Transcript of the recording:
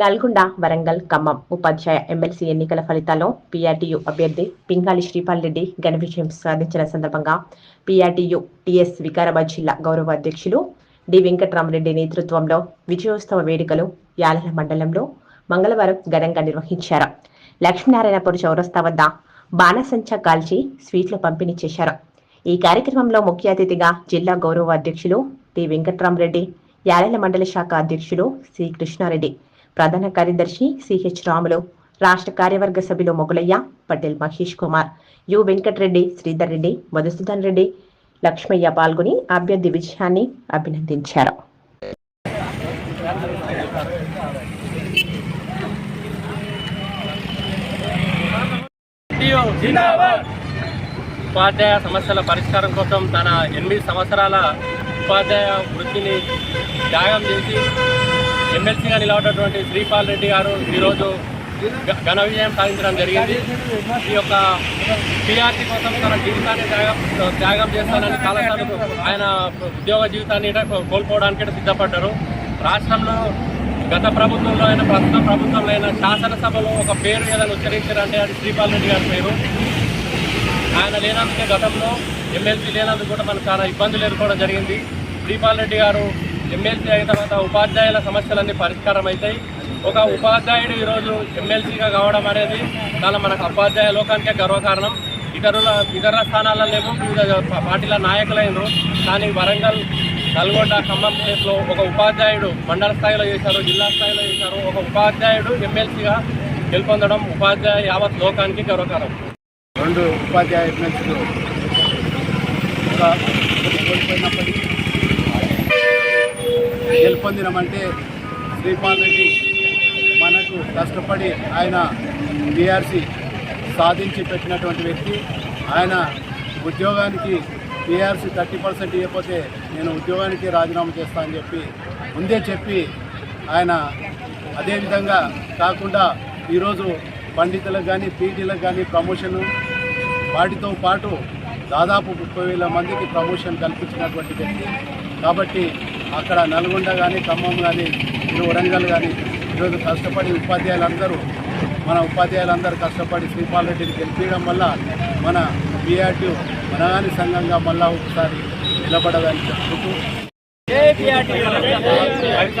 నల్గొండ వరంగల్ ఖమ్మం ఉపాధ్యాయ MLC ఎన్నికల ఫలితాల్లో PRTU అభ్యర్థి పింగాలి శ్రీపాల్ రెడ్డి ఘన విజయం సాధించిన సందర్భంగా పీఆర్టీయూ టీఎస్ వికారాబాద్ జిల్లా గౌరవ అధ్యక్షులు డి వెంకట్రామరెడ్డి నేతృత్వంలో విజయోత్సవ వేడుకలు యాలల మండలంలో మంగళవారం ఘనంగా నిర్వహించారు. లక్ష్మీనారాయణపురం చౌరస్తా వద్ద బాణసంచా కాల్చి స్వీట్లు పంపిణీ చేశారు. ఈ కార్యక్రమంలో ముఖ్య అతిథిగా జిల్లా గౌరవ అధ్యక్షులు టి వెంకట్రామరెడ్డి యాలెల మండల శాఖ అధ్యక్షులు సి కృష్ణారెడ్డి ప్రధాన కార్యదర్శి సిహెచ్ రాములు రాష్ట్ర కార్యవర్గ సభ్యులు మొగులయ్య పటేల్ మహేష్ కుమార్ యు వెంకటరెడ్డి శ్రీధర్ రెడ్డి మధుసూదన్ రెడ్డి లక్ష్మయ్య పాల్గొని అభ్యర్థి విజయాన్ని అభినందించారు. టీయో ఉపాధ్యాయ సమస్యల పరిష్కారం కోసం తన ఎనిమిది సంవత్సరాల ఉపాధ్యాయ వృత్తిని త్యాగం చేసి ఎమ్మెల్సీగా నిలబడేటువంటి శ్రీపాల్ రెడ్డి గారు ఈరోజు ఘన విజయం సాధించడం జరిగింది. ఈ యొక్క టీఆర్సీ కోసం తన జీవితాన్ని త్యాగం త్యాగం చేస్తానని చాలాసార్లు ఆయన ఉద్యోగ జీవితాన్ని కోల్పోవడానికి సిద్ధపడ్డారు. రాష్ట్రంలో గత ప్రభుత్వంలో అయినా ప్రస్తుత ప్రభుత్వంలో అయినా శాసనసభలో ఒక పేరు ఏదైనా ఉచ్చరించారంటే అది శ్రీపాల్ రెడ్డి గారి పేరు. ఆయన లేనందుకే గతంలో ఎమ్మెల్సీ లేనందుకు కూడా మనకు చాలా ఇబ్బందులు ఎదుర్కోవడం జరిగింది. శ్రీపాల్ రెడ్డి గారు ఎమ్మెల్సీ అయిన తర్వాత ఉపాధ్యాయుల సమస్యలన్నీ పరిష్కారం అవుతాయి ఒక ఉపాధ్యాయుడు ఈరోజు ఎమ్మెల్సీగా కావడం అనేది చాలా మనకు ఉపాధ్యాయ లోకానికే గర్వకారణం. ఇతరుల ఇతర స్థానాలనేమో వివిధ పార్టీల నాయకులైనరు కానీ వరంగల్ నల్గొండ ఖమ్మం ప్లేస్లో ఒక ఉపాధ్యాయుడు మండల స్థాయిలో చేశారు జిల్లా స్థాయిలో చేశారు. ఒక ఉపాధ్యాయుడు ఎమ్మెల్సీగా గెలుపొందడం ఉపాధ్యాయ యావత్ లోకానికి గర్వకారం రెండు ఉపాధ్యాయ ఎమ్మెల్సీలు. గెలుపొందినమంటే శ్రీపాల్ రెడ్డి మనకు కష్టపడి ఆయన బీఆర్సీ సాధించి పెట్టినటువంటి వ్యక్తి. ఆయన ఉద్యోగానికి టీఆర్సీ థర్టీ పర్సెంట్ ఇవ్వకపోతే నేను ఉద్యోగానికి రాజీనామా చేస్తా అని చెప్పి ముందే చెప్పి ఆయన అదేవిధంగా కాకుండా ఈరోజు పండితులకు కానీ పీటీలకు కానీ ప్రమోషను వాటితో పాటు దాదాపు ముప్పై వేల మందికి ప్రమోషన్ కల్పించినటువంటి వ్యక్తి. కాబట్టి అక్కడ నల్గొండ కానీ ఖమ్మం కానీ ఇటు వరంగల్ కానీ ఈరోజు కష్టపడి ఉపాధ్యాయులందరూ మన ఉపాధ్యాయులందరూ కష్టపడి శ్రీపాల్ రెడ్డిని గెలిపించడం వల్ల మన బీఆర్టీ మనగాని సంఘంగా మళ్ళా ఒకసారి నిలబడదని లైక్